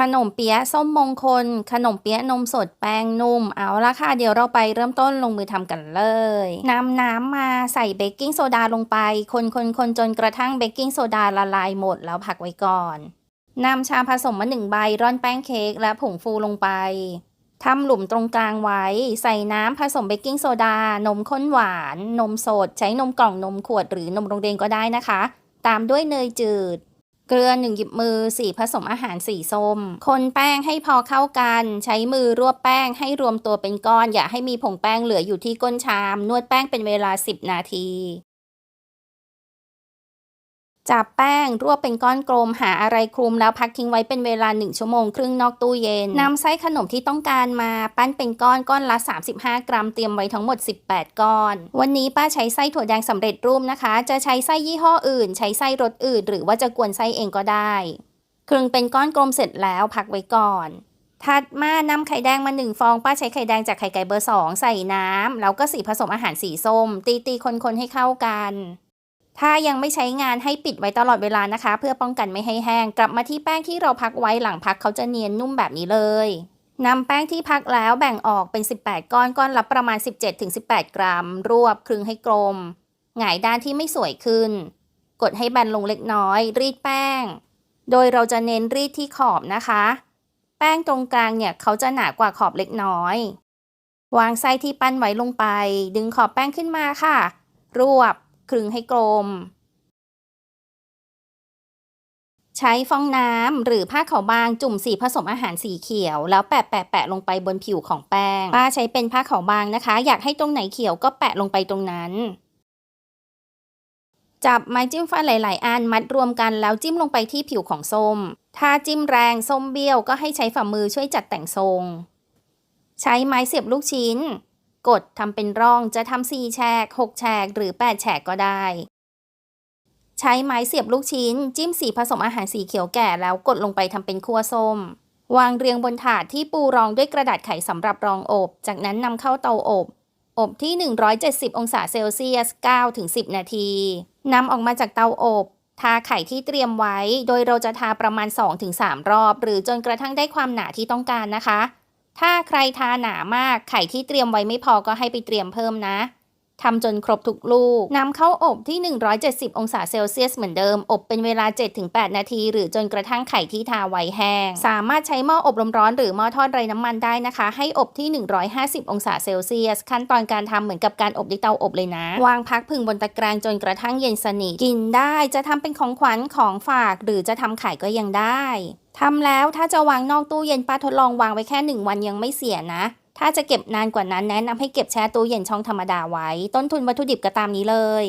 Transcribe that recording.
ขนมเปี๊ยะส้มมงคล ขนมเปี๊ยะนมสดแป้งนุ่ม เอาละค่ะ เดี๋ยวเราไปเริ่มต้นลงมือทำกันเลยนำน้ำมาใส่เบกกิ้งโซดาลงไป คนคนคนจนกระทั่งเบกกิ้งโซดาละลายหมดแล้วพักไว้ก่อนนำชาผสมมาหนึ่งใบร่อนแป้งเค้กและผงฟูลงไปทำหลุมตรงกลางไว้ ใส่น้ำผสมเบกกิ้งโซดา นมข้นหวาน นมสด ใช้นมกล่องนมขวดหรือนมโรงเรียนก็ได้นะคะ ตามด้วยเนยจืด เกลือหนึ่งหยิบมือสีผสมอาหารสีส้ม คนแป้งให้พอเข้ากัน ใช้มือรวบแป้งให้รวมตัวเป็นก้อน อย่าให้มีผงแป้งเหลืออยู่ที่ก้นชาม นวดแป้งเป็นเวลา 10 นาที จับแป้งรวบเป็นก้อนกลมหาอะไรคลุมแล้วพักทิ้งไว้เป็นเวลา 1 ชั่วโมงครึ่งนอกตู้เย็นนำไส้ขนมที่ต้องการมาปั้นเป็นก้อนก้อนละ 35 กรัมเตรียมไว้ทั้งหมด 18 ก้อน วันนี้ป้าใช้ไส้ถั่วแดงสำเร็จรูปนะคะ จะใช้ไส้ยี่ห้ออื่น ใช้ไส้รสอื่น หรือว่าจะกวนไส้เองก็ได้ครึ่งเป็นก้อนกลมเสร็จแล้วพักไว้ก่อนถัดมานำไข่แดงมาหนึ่งฟอง ป้าใช้ไข่แดงจากไข่ไก่เบอร์สองใส่น้ำแล้วก็สีผสมอาหารสีส้ม ตีตีคนๆให้เข้ากัน ถ้ายังไม่ใช้งานให้ปิดไว้ตลอดเวลานะคะ เพื่อป้องกันไม่ให้แห้ง กลับมาที่แป้งที่เราพักไว้หลังพักเขาจะเนียนนุ่มแบบนี้เลยนำแป้งที่พักแล้วแบ่งออกเป็น 18 ก้อนก้อนละประมาณ 17-18 กรัม รวบคลึงให้กลม หงายด้านที่ไม่สวยขึ้น กดให้แบนลงเล็กน้อย รีดแป้ง โดยเราจะเน้นรีดที่ขอบนะคะ แป้งตรงกลางเนี่ยเขาจะหนากว่าขอบเล็กน้อย วางไส้ที่ปั้นไว้ลงไป ดึงขอบแป้งขึ้นมาค่ะ รวบ คลึงให้กลม ใช้ฟองน้ำหรือผ้าขาวบางจุ่มสีผสมอาหารสีเขียว แล้วแปะแปะแปะลงไปบนผิวของแป้ง ป้าใช้เป็นผ้าขาวบางนะคะ อยากให้ตรงไหนเขียวก็แปะลงไปตรงนั้นจับไม้จิ้มฟันหลาย ๆ อันมัดรวมกันแล้วจิ้มลงไปที่ผิวของส้ม ถ้าจิ้มแรงส้มเบี้ยวก็ให้ใช้ฝ่ามือช่วยจัดแต่งทรง ใช้ไม้เสียบลูกชิ้น กดทำเป็นร่องจะทำสี่แฉกหกแฉกหรือแปดแฉกก็ได้ ใช้ไม้เสียบลูกชิ้น จิ้มสีผสมอาหารสีเขียวแก่แล้วกดลงไปทำเป็นคั่วส้ม วางเรียงบนถาดที่ปูรองด้วยกระดาษไขสำหรับรองอบ จากนั้นนำเข้าเตาอบ อบที่ 170 องศาเซลเซียส 9-10 นาทีนำออกมาจากเตาอบทาไข่ที่เตรียมไว้ โดยเราจะทาประมาณ 2-3 รอบ หรือจนกระทั่งได้ความหนาที่ต้องการนะคะ ถ้าใครทาหนามากไข่ที่เตรียมไว้ไม่พอก็ให้ไปเตรียมเพิ่มนะ ทำจนครบทุกลูกนำเข้าอบที่ 170 องศาเซลเซียสเหมือนเดิม อบเป็นเวลา 7-8 นาที หรือจนกระทั่งไข่ที่ทาไว้แห้ง สามารถใช้หม้ออบลมร้อนหรือหม้อทอดไร้น้ำมันได้นะคะ ให้อบที่ 150 องศาเซลเซียส ขั้นตอนการทำเหมือนกับการอบในเตาอบเลยนะ วางพักพึ่งบนตะแกรงจนกระทั่งเย็นสนิทกินได้จะทำเป็นของขวัญของฝาก หรือจะทำขายก็ยังได้ทำแล้วถ้าจะวางนอกตู้เย็นป้าทดลองวางไว้แค่หนึ่งวันยังไม่เสียนะ ถ้าจะเก็บนานกว่านั้นแนะนำให้เก็บแช่ตู้เย็นช่องธรรมดาไว้ ต้นทุนวัตถุดิบก็ตามนี้เลย